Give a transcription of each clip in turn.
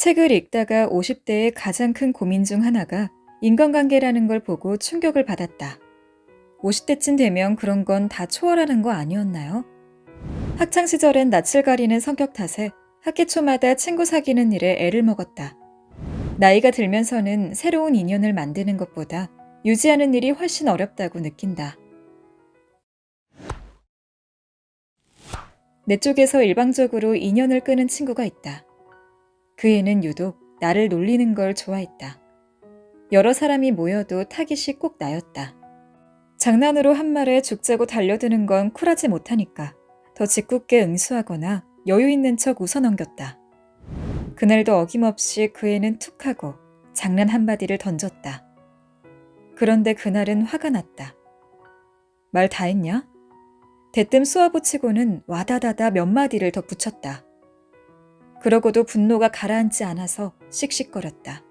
책을 읽다가 50대의 가장 큰 고민 중 하나가 인간관계라는 걸 보고 충격을 받았다. 50대쯤 되면 그런 건 다 초월하는 거 아니었나요? 학창 시절엔 낯을 가리는 성격 탓에 학기 초마다 친구 사귀는 일에 애를 먹었다. 나이가 들면서는 새로운 인연을 만드는 것보다 유지하는 일이 훨씬 어렵다고 느낀다. 내 쪽에서 일방적으로 인연을 끄는 친구가 있다. 그 애는 유독 나를 놀리는 걸 좋아했다. 여러 사람이 모여도 타깃이 꼭 나였다. 장난으로 한 말에 죽자고 달려드는 건 쿨하지 못하니까 더 짓궂게 응수하거나 여유 있는 척 웃어넘겼다. 그날도 어김없이 그 애는 툭 하고 장난 한마디를 던졌다. 그런데 그날은 화가 났다. 말 다 했냐? 대뜸 쏘아붙이고는 와다다다 몇 마디를 더 붙였다. 그러고도 분노가 가라앉지 않아서 씩씩거렸다.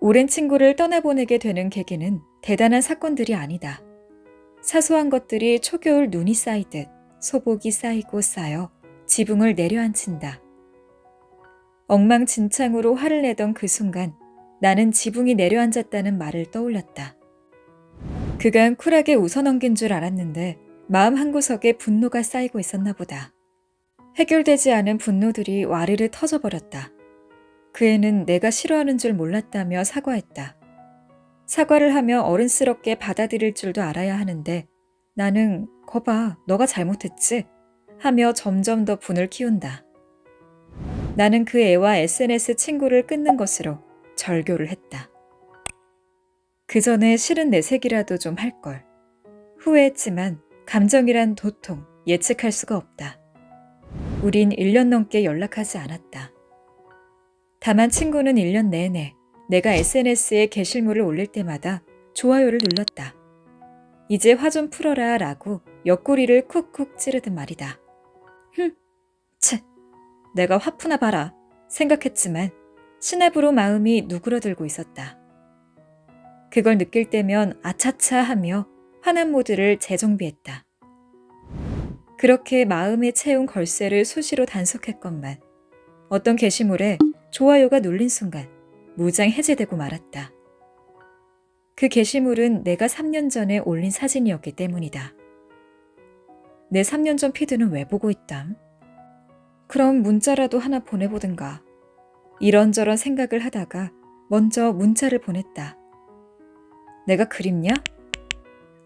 오랜 친구를 떠나보내게 되는 계기는 대단한 사건들이 아니다. 사소한 것들이 초겨울 눈이 쌓이듯 소복이 쌓이고 쌓여 지붕을 내려앉힌다. 엉망진창으로 화를 내던 그 순간 나는 지붕이 내려앉았다는 말을 떠올렸다. 그간 쿨하게 웃어넘긴 줄 알았는데 마음 한구석에 분노가 쌓이고 있었나 보다. 해결되지 않은 분노들이 와르르 터져버렸다. 그 애는 내가 싫어하는 줄 몰랐다며 사과했다. 사과를 하며 어른스럽게 받아들일 줄도 알아야 하는데 나는 거봐, 너가 잘못했지? 하며 점점 더 분을 키운다. 나는 그 애와 SNS 친구를 끊는 것으로 절교를 했다. 그 전에 싫은 내색이라도 좀 할걸. 후회했지만 감정이란 도통 예측할 수가 없다. 우린 1년 넘게 연락하지 않았다. 다만 친구는 1년 내내 내가 SNS에 게시물을 올릴 때마다 좋아요를 눌렀다. 이제 화 좀 풀어라 라고 옆구리를 쿡쿡 찌르듯 말이다. 흠, 채, 내가 화푸나 봐라 생각했지만 시내부로 마음이 누그러들고 있었다. 그걸 느낄 때면 아차차 하며 화난 모드를 재정비했다. 그렇게 마음에 채운 걸쇠를 수시로 단속했건만 어떤 게시물에 좋아요가 눌린 순간 무장 해제되고 말았다. 그 게시물은 내가 3년 전에 올린 사진이었기 때문이다. 내 3년 전 피드는 왜 보고 있담? 그럼 문자라도 하나 보내보든가. 이런저런 생각을 하다가 먼저 문자를 보냈다. 내가 그립냐?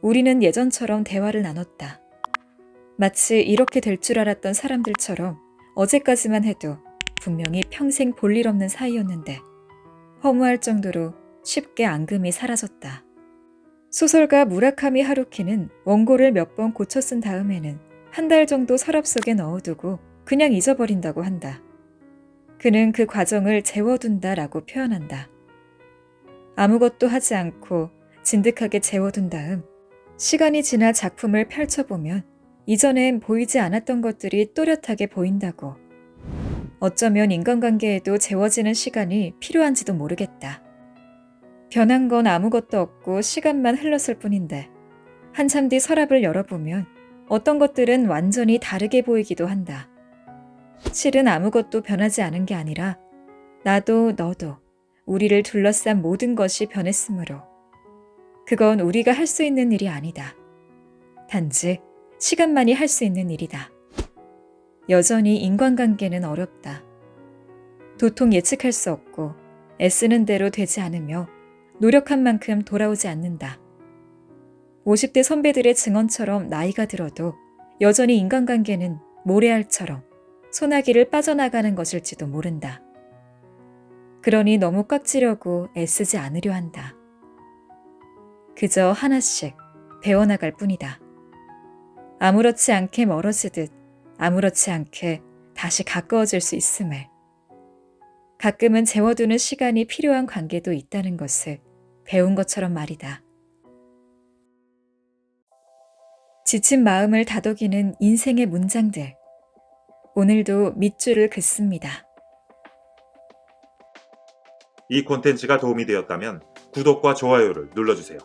우리는 예전처럼 대화를 나눴다. 마치 이렇게 될 줄 알았던 사람들처럼 어제까지만 해도 분명히 평생 볼 일 없는 사이였는데 허무할 정도로 쉽게 앙금이 사라졌다. 소설가 무라카미 하루키는 원고를 몇 번 고쳐 쓴 다음에는 한 달 정도 서랍 속에 넣어두고 그냥 잊어버린다고 한다. 그는 그 과정을 재워둔다라고 표현한다. 아무것도 하지 않고 진득하게 재워둔 다음 시간이 지나 작품을 펼쳐보면 이전엔 보이지 않았던 것들이 또렷하게 보인다고. 어쩌면 인간관계에도 재워지는 시간이 필요한지도 모르겠다. 변한 건 아무것도 없고 시간만 흘렀을 뿐인데 한참 뒤 서랍을 열어보면 어떤 것들은 완전히 다르게 보이기도 한다. 실은 아무것도 변하지 않은 게 아니라 나도 너도 우리를 둘러싼 모든 것이 변했으므로 그건 우리가 할 수 있는 일이 아니다. 단지 시간만이 할 수 있는 일이다. 여전히 인간관계는 어렵다. 도통 예측할 수 없고 애쓰는 대로 되지 않으며 노력한 만큼 돌아오지 않는다. 50대 선배들의 증언처럼 나이가 들어도 여전히 인간관계는 모래알처럼 소나기를 빠져나가는 것일지도 모른다. 그러니 너무 꽉 찌려고 애쓰지 않으려 한다. 그저 하나씩 배워나갈 뿐이다. 아무렇지 않게 멀어지듯 아무렇지 않게 다시 가까워질 수 있음을. 가끔은 재워두는 시간이 필요한 관계도 있다는 것을 배운 것처럼 말이다. 지친 마음을 다독이는 인생의 문장들. 오늘도 밑줄을 긋습니다. 이 콘텐츠가 도움이 되었다면 구독과 좋아요를 눌러주세요.